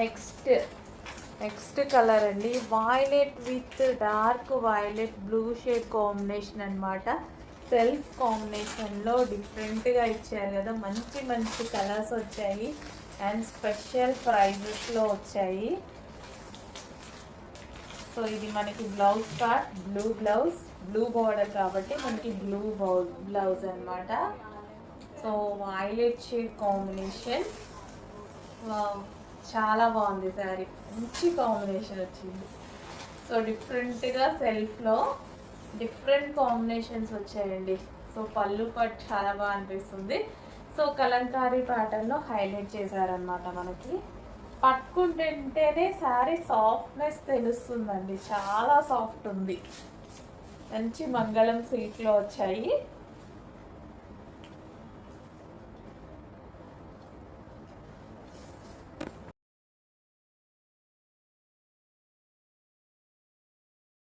Next next colour అండి. Violet with dark violet blue shade combination అనమాట self కాంబినేషన్లో డిఫరెంట్గా ఇచ్చారు కదా. మంచి మంచి కలర్స్ వచ్చాయి. అండ్ స్పెషల్ ప్రైజెస్లో వచ్చాయి. సో ఇది మనకి blouse part blue blouse blue border కాబట్టి మనకి బ్లూ బ్లౌజ్ అనమాట సో వైలెట్ షేడ్ కాంబినేషన్ చాలా బాగుంది శారీ. మంచి కాంబినేషన్ వచ్చింది. సో డిఫరెంట్గా సెల్ఫ్లో డిఫరెంట్ కాంబినేషన్స్ వచ్చాయండి. సో పళ్ళు పట్టు చాలా బాగా అనిపిస్తుంది. సో కలంకారీ ప్యాటర్న్లో హైలైట్ చేశారనమాట మనకి. పట్టుకుంటుంటేనే శారీ సాఫ్ట్నెస్ తెలుస్తుందండి. చాలా సాఫ్ట్ ఉంది. మంచి మంగళం సిల్క్లో వచ్చాయి.